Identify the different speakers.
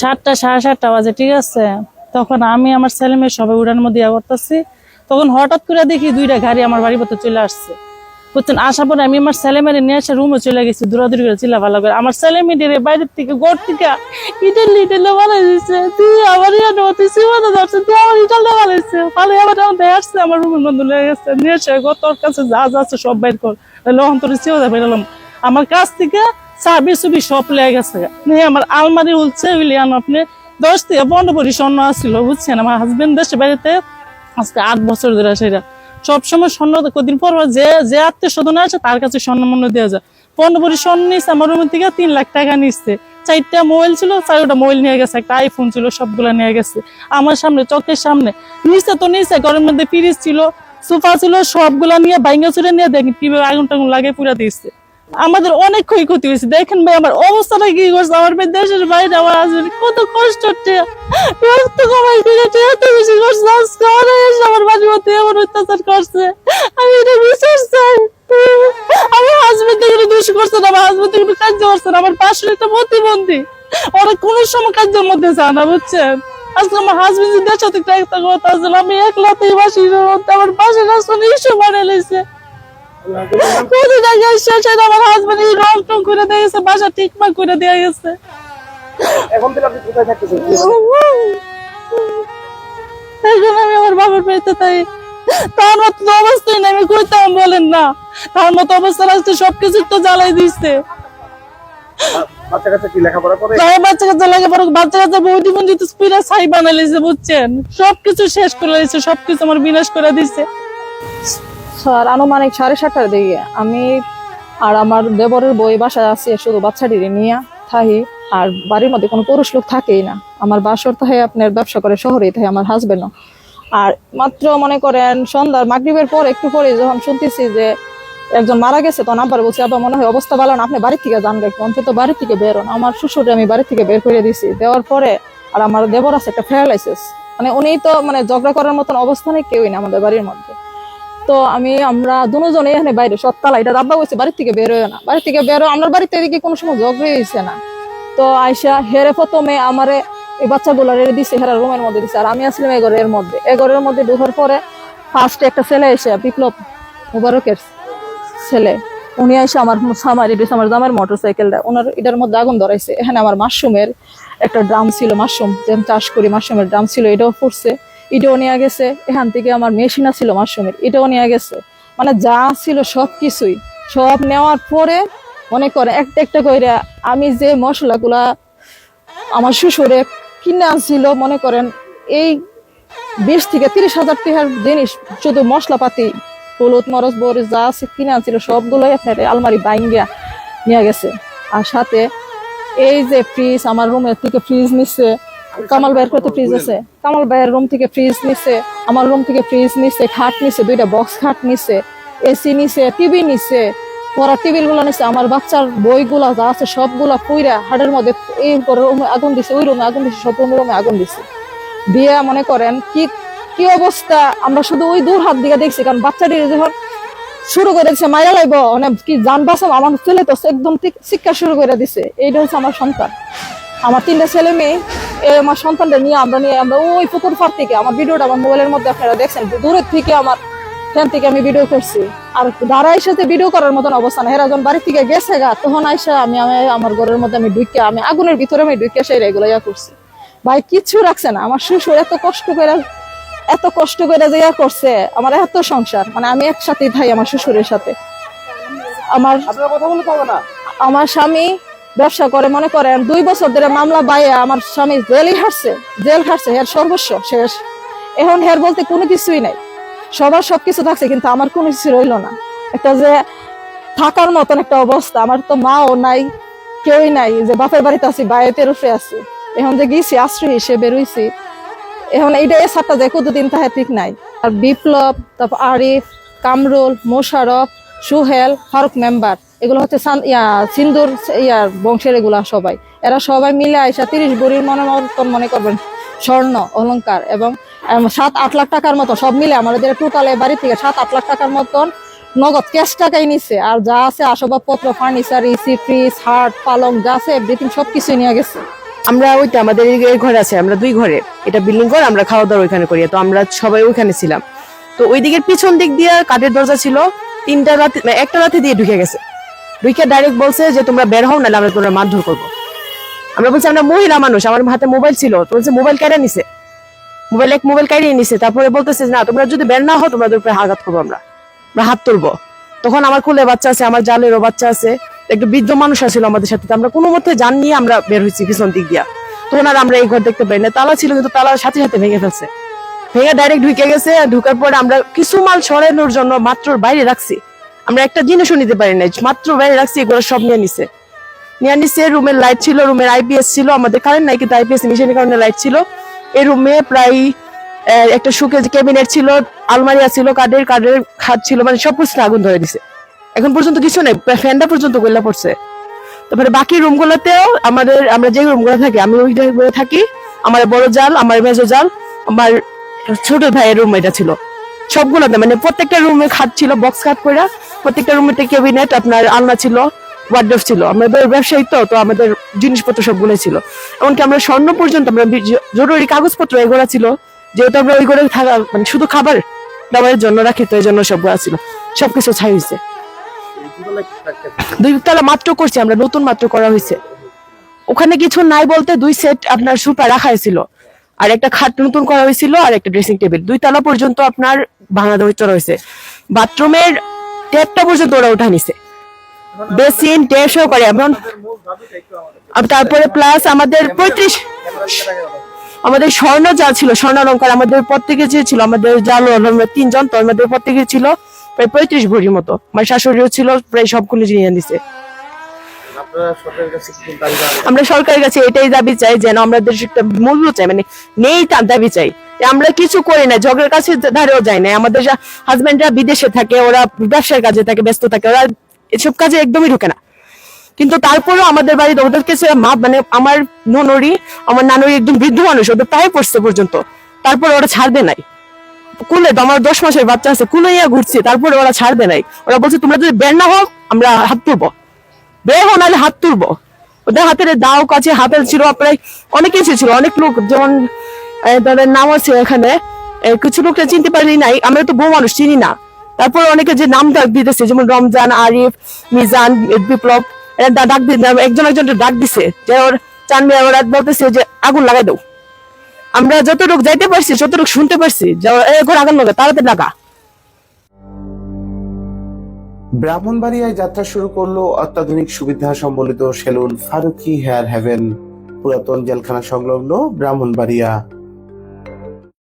Speaker 1: সাতটা, সাড়ে সাতটা বাজে, ঠিক আছে? তখন আমি আমার ছেলে মেয়ে সবাই উড়ান মধ্যে ইয়া করতেছি। তখন হঠাৎ করে দেখি দুইটা গাড়ি আমার বাড়ির পথে চলে আসছে। বুঝছেন? আসার পরে আমি আমার ছেলে মেয়ে নিয়ে এসে রুমে চলে গেছি দূরাদূরি করে চিল্লা ভালো করে। আমার ছেলে মেয়েদের বাইরের থেকে ঘর থেকে ইটেল ইটেল বানাই দিচ্ছে তুই আমার তুই সীমানা ধরছে, তুই আমার ইটালটা বানাইছে পালে আমার আমাদের আসছে, আমার রুমের মধ্যে লেগে গেছে। নিয়ে এসে গো তোর কাছে যা যা আছে সব বাইর কর। লহন তোর সিওদা বেরোলাম আমার কাছ থেকে চাবি চুবি সব লেগে গেছে। আমার আলমারি উলছে উইলিয়ান আপনি দশ থেকে পনেরো ভরি স্বর্ণ আসছিল বুঝছেন? আমার হাজবেন্ড দেশে বাড়িতে আজকে আট বছর ধরে সেটা সবসময় স্বর্ণ কদিন পর যে যে আত্মীয় স্বজন আছে, তার কাছে স্বর্ণ মূল্য দেওয়া যায়। পনেরো ভরি স্বর্ণ নিচ্ছে আমার রুমের থেকে তিন লাখ টাকা নিচ্ছে চারটা মোবাইল ছিল, চারটা মোবাইল নিয়ে গেছে, একটা আইফোন ছিল, সবগুলা নিয়ে গেছে। আমার সামনে, চোখের সামনে। নিচে তো নিচে ঘরের মধ্যে ফ্রিজ ছিল সোফা ছিল, সবগুলা নিয়ে বাইঙ্গা চুরে নিয়ে দেখেন কীভাবে আগুন টাগুন লাগে, পুরা দিচ্ছে আমাদের অনেক ক্ষয়ক্ষতি হয়েছে। দেখেন ভাই, আমার অবস্থাটা কি করছে? আমার ভাই দেশের বাইরে আমার হাজবেন্ড কত কষ্ট এত কমাই করে এত বেশি করছে। আজকে অনেক আমার বাড়ির মধ্যে এমন অত্যাচার করছে। আমি এটা বিশ্বাস চাই। আমার হাজবেন্ড থেকে দোষ করছে না, আমার হাজবেন্ড থেকে কার্য করছে না। আমার পাশে একটা প্রতিবন্ধী। ওরা কোনো সময় কার্যের মধ্যে যায় না, বুঝছেন? আজকে আমার হাজবেন্ড দেশ থেকে একটা কথা আছে আমি একলাতেই বাসি। আমার পাশে রাস্তা ইস্যু বানিয়ে লেছে কোথায় জায়গায় শেষ আমার হাজবেন্ড রং টং করে দিয়ে গেছে বাসা ঠিকঠাক করে দেওয়া গেছে।
Speaker 2: এখন থেকে আপনি কোথায় থাকতেছেন?
Speaker 1: এখন আমি আমার বাবার বাড়িতে তাই তার মতো তো অবস্থায় নেই আমি কইতাম বলেন না। তার মতো অবস্থা আসছে সবকিছু তো জ্বালাই দিচ্ছে
Speaker 2: বাচ্চা কাচ্চা কি লেখাপড়া করে?
Speaker 1: তাই বাচ্চা কাচ্চা লাগে বাচ্চা কাচ্চা বৌদি বন্ধু তো স্পিরা ছাই বানাইছে বুঝছেন? সবকিছু শেষ করে দিয়েছে সবকিছু আমার বিনাশ করে দিচ্ছে
Speaker 3: স্যার, আনুমানিক সাড়ে সাতটার দিকে। আমি আর আমার দেবরের বই বাসায় আছে, শুধু বাচ্চাটিরে নিয়ে থাহি আর বাড়ির মধ্যে কোনো পুরুষ লোক থাকেই না। আমার বাসর থাকে আপনার ব্যবসা করে শহরেই থাকে আমার হাজবেন্ডও আর মাত্র মনে করেন সন্ধ্যার মাগরিবের পর একটু পরে যখন শুনতেছি যে একজন মারা গেছে তখন আবার বলছি আবার মনে হয় অবস্থা ভালো না, আপনি বাড়ি থেকে যান একটু, অন্তত বাড়ির থেকে বেরোন আমার শ্বশুরে আমি বাড়ি থেকে বের করে দিছি। দেওয়ার পরে আর আমার দেবর আছে একটা প্যারালাইসিস মানে উনি তো মানে ঝগড়া করার মতন অবস্থানে কেউই না আমাদের বাড়ির মধ্যে। তো আমি, আমরা দুজনে এখানে বাইরে সত্তালা এটা দাব্বা হয়েছে বাড়ির থেকে বেরোয় না। বাড়ি থেকে বেরো আমার বাড়িতে এদিকে কোনো সময় ঝগড়া হয়েছে না। তো আয়সা হেরে প্রথমে আমারে এই বাচ্চাগুলো রেড়ে দিছে, হেরা রুমের মধ্যে দিছে। আর আমি আসলাম এ ঘরের মধ্যে। এ ঘরের মধ্যে ঢোকার পরে ফার্স্টে একটা ছেলে এসে, বিপ্লব মুবারকের ছেলে, উনি এসে আমার সামারি দিয়েছে আমার দামের মোটর সাইকেলটা ওনার এটার মধ্যে আগুন ধরাইছে। এখানে আমার মাশরুমের একটা ড্রাম ছিল, মাশরুম যে চাষ করি, মাশরুমের ড্রাম ছিল, এটাও পড়ছে এটাও নেওয়া গেছে। এখান থেকে আমার মেশিনা ছিল মাশরুমের, এটাও নেওয়া গেছে। মানে যা ছিল সব কিছুই, সব নেওয়ার পরে মনে করে একটা একটা করে আমি যে মশলাগুলা আমার শ্বশুরে কিনে আনছিল, মনে করেন এই বিশ থেকে তিরিশ হাজার টাকার জিনিস, শুধু মশলাপাতি, হলুদ, মরচ, বরিচ যা আছে কিনে আনছিল, সবগুলোই আপনার আলমারি বাইঙ্গিয়া নিয়ে গেছে। আর সাথে এই যে ফ্রিজ আমার রুমের থেকে ফ্রিজ নিচ্ছে কামাল ভাইয়ের কত ফ্রিজ আছে? কামাল ভাইয়ের রুম থেকে ফ্রিজ নিচ্ছে আমার রুম থেকে ফ্রিজ নিচ্ছে খাট নিচ্ছে দুইটা বক্স খাট নিছে এসি নিচ্ছে টিভি নিছে পড়া টেবিলগুলো নিচ্ছে আমার বাচ্চার বইগুলা যা আছে সবগুলা পুইরা হাটের মধ্যে এই রুমে আগুন দিছে, ওই রুমে আগুন দিছে, সব রুমে আগুন দিছে। দিয়ে মনে করেন, কি কি অবস্থা? আমরা শুধু ওই দূর হাত দিকে দেখছি, কারণ বাচ্চাটি যখন শুরু করে দিচ্ছে মায়া লাইব মানে কি যান বাঁচাবো, আমার ছেলে তো একদম ঠিক- শিক্ষা শুরু করে দিছে, এইটা হচ্ছে আমার সন্তান। আমার তিনটা ছেলে মেয়ে আমার সন্তানটা নিয়ে আমরা নিয়ে আমরা ওই পুকুর ফার থেকে আমার ভিডিওটা আমার মোবাইলের মধ্যে আপনারা দেখছেন দূরের থেকে আমার ফ্যান থেকে আমি ভিডিও করছি। আর দাঁড়াই সাথে ভিডিও করার মতন অবস্থা না যখন বাড়ি থেকে গেছে গা তখন আইসা আমি আমি আমার ঘরের মধ্যে আমি ঢুকে আমি আগুনের ভিতরে আমি ঢুকে সেই এগুলো ইয়া করছি। ভাই কিচ্ছু রাখছে না আমার শ্বশুর এত কষ্ট করে এত কষ্ট করে যে ইয়া করছে আমার এত সংসার মানে আমি একসাথেই ভাই আমার শ্বশুরের সাথে। আমার
Speaker 2: কথা বলতে হবে না?
Speaker 3: আমার স্বামী ব্যবসা করে, মনে করেন, দুই বছর ধরে মামলা বাইয়ে আমার স্বামী জেলই হারছে, জেল হারছে, হের সর্বস্ব শেষ। এখন হের বলতে কোনো কিছুই নাই। সবার সবকিছু থাকছে, কিন্তু আমার কোনো কিছু রইল না। একটা যে থাকার মতন একটা অবস্থা, আমার তো মাও নাই, কেউই নাই, যে বাপের বাড়িতে আছি বাইরের উপরে আছি। এখন যে গেছি আশ্রয় হিসেবে বেরোইছি এখন এইটা এ সাতটা যে কতদিন তাহে ঠিক নাই। আর বিপ্লব, তারপর আরিফ, কামরুল, মোশারফ, সুহেল, ফারুক মেম্বার। এগুলো হচ্ছে ইয়া, সিন্দুর ইয়ার বংশের এগুলা সবাই। এরা সবাই মিলে আইসা তিরিশ বড়ির মনে মতন মনে করবেন, স্বর্ণ, অলংকার এবং সাত, আট লাখ টাকার মতো সব মিলে আমাদের টোটালে বাড়ি থেকে সাত, আট লাখ টাকার মতন নগদ ক্যাশ টাকাই নিচ্ছে আর যা আছে আসবাবপত্র, ফার্নিচার ইসি ফ্রিজ, হাট, পালং যা আছে এভরিথিং সব কিছু নিয়ে গেছে।
Speaker 4: আমরা ওইটা, আমাদের এই এই ঘর আছে, আমরা দুই ঘরে। এটা বিল্ডিং ঘর, আমরা খাওয়া দাওয়া ওইখানে করি। তো আমরা সবাই ওইখানে ছিলাম। তো ওই দিকের পিছন দিক দিয়ে কাঠের দরজা ছিল। তিনটা রাতে মানে একটা রাতে দিয়ে ঢুকে গেছে। ঢুকে ডাইরেক্ট বলছে যে, তোমরা বের হও, নাহলে আমরা তোমরা মারধর করব। আমরা বলছি, আমরা মহিলা মানুষ, আমার হাতে মোবাইল ছিল। তো বলছে মোবাইল কেড়ে নিছে? মোবাইল এক মোবাইল কাড়িয়ে নিছে। তারপরে বলতেছে না, তোমরা যদি বের না হও, তোমাদের উপরে আঘাত করব আমরা। আমরা হাত তুলবো। তখন আমার কোলে বাচ্চা আছে, আমার জালেরও বাচ্চা আছে। একটু বৃদ্ধ মানুষ আছিল আমাদের সাথে আমরা কোনো মতে জান নিয়ে আমরা বের হয়েছি পিছন দিক দিয়া। তখন আর আমরা এই ঘর দেখতে পাই না। তালা ছিল, কিন্তু তালার সাথে সাথে ভেঙে ফেলছে। ভেঙে ডাইরেক্ট ঢুকে গেছে। ঢুকার পরে আমরা কিছু মাল সরানোর জন্য মাত্র বাইরে রাখছি। আমরা একটা জিনিসও নিতে পারি নাই, মাত্র বাইরে রাখছি এগুলো সব নিয়ে নিছে। নিয়ে নিচ্ছে রুমের লাইট ছিল রুমের আইপিএস ছিল, আমাদের কারেন্ট নাই, কিন্তু আইপিএস মেশিনের কারণে লাইট ছিল। এই রুমে প্রায় একটা সুকেজ ক্যাবিনেট ছিল আলমারি ছিল, কাঠের কাঠের খাট ছিল মানে সব কিছু আগুন ধরে দিছে। এখন পর্যন্ত কিছু নেই ফ্যানটা পর্যন্ত গল্লা পড়ছে। তারপরে বাকি রুমগুলোতেও আমাদের, আমরা যে রুমগুলো থাকি, আমি ওই থাকি। আমার বড় জাল, আমার মেজো জাল, আমার ছোট ভাইয়ের রুম এটা ছিল। সবগুলোতে মানে প্রত্যেকটা রুমে খাট ছিল বক্স খাট করে প্রত্যেকটা রুমে ক্যাবিনেট আপনার আলনা ছিল ওয়ার্ডরোব ছিল। আমাদের ব্যবসায়ী তো তো আমাদের জিনিসপত্র সবগুলো ছিল। এমনকি আমরা স্বর্ণ পর্যন্ত, আমরা জরুরি কাগজপত্র এগুলো ছিল, যেহেতু আমরা ওই করে থাকা মানে শুধু খাবার দাবারের জন্য রাখি, তো এই জন্য সবগুলো ছিল। সবকিছু ছাই হয়েছে? দুই মাত্র করছি, আমরা নতুন মাত্র করা হয়েছে ওখানে কিছু নাই বলতে দুই সেট আপনার সুপা রাখা হয়েছিল আর একটা খাট নতুন করা হয়েছিল আর একটা ড্রেসিং টেবিল দুই তলা পর্যন্ত আপনার ভাঙা দেওয়া রয়েছে বাথরুমের ট্যাপটা পর্যন্ত ওরা উঠা নিছে। বেসিন করে তারপরে প্লাস আমাদের পঁয়ত্রিশ। আমাদের স্বর্ণ যা ছিল, স্বর্ণ অলঙ্কার আমাদের প্রত্যেকে যে ছিল, আমাদের জালো আমরা তিনজন, তো আমাদের প্রত্যেকে ছিল প্রায় পঁয়ত্রিশ ভরির মতো। আমার শাশুড়িও ছিল, প্রায় সবগুলো জিনিস দিছে আমরা সরকারের কাছে এটাই দাবি চাই যেন আমাদের একটা মূল্য চাই মানে নেই তার দাবি চাই। আমরা কিছু করি না, ঝগড়ার কাছে ধারেও যাই না। আমাদের হাজবেন্ডরা বিদেশে থাকে, ওরা ব্যবসার কাজে থাকে, ব্যস্ত থাকে, ওরা এসব কাজে একদমই ঢুকে না। কিন্তু তারপরেও আমাদের বাড়িতে ওদের কাছে মা মানে আমার ননরি, আমার নানুরি একদম বৃদ্ধ মানুষ, ওদের পায়ে পড়ছে পর্যন্ত। তারপরে ওরা ছাড়বে নাই। কুলে আমার দশ মাসের বাচ্চা আছে, কুলে ইয়া ঘুরছে, তারপরে ওরা ছাড়বে নাই। ওরা বলছে, তোমরা যদি বের না হও, আমরা হাত তুলবো। বের হো নাহলে হাত তুলবো। ওদের হাতের দাও কাছে হাতের ছিল, প্রায় অনেক কিছু ছিল, অনেক লোক, যেমন তাদের নাম আছে এখানে। কিছু লোকটা চিনতে পারি নাই, আমরা তো বউ মানুষ চিনি না। তারপর অনেকে যে নাম ডাক দিতেছে, যেমন রমজান, আরিফ, মিজান, বিপ্লব ডাক একজন একজন ডাক দিছে, যে ওর চান বলতেছে যে, আগুন লাগাই দাও। আমরা যতটুকু যাইতে পারছি, যতটুকু শুনতে পারছি, যে ঘর আগুন লাগা তাড়াতাড়ি লাগা
Speaker 5: ব্রাহ্মণবাড়িয়ায় যাত্রা শুরু করল অত্যাধুনিক সুবিধা সম্বলিত সেলুন ফারুকি হেয়ার হেভেন পুরাতন জেলখানা সংলগ্ন ব্রাহ্মণবাড়িয়া।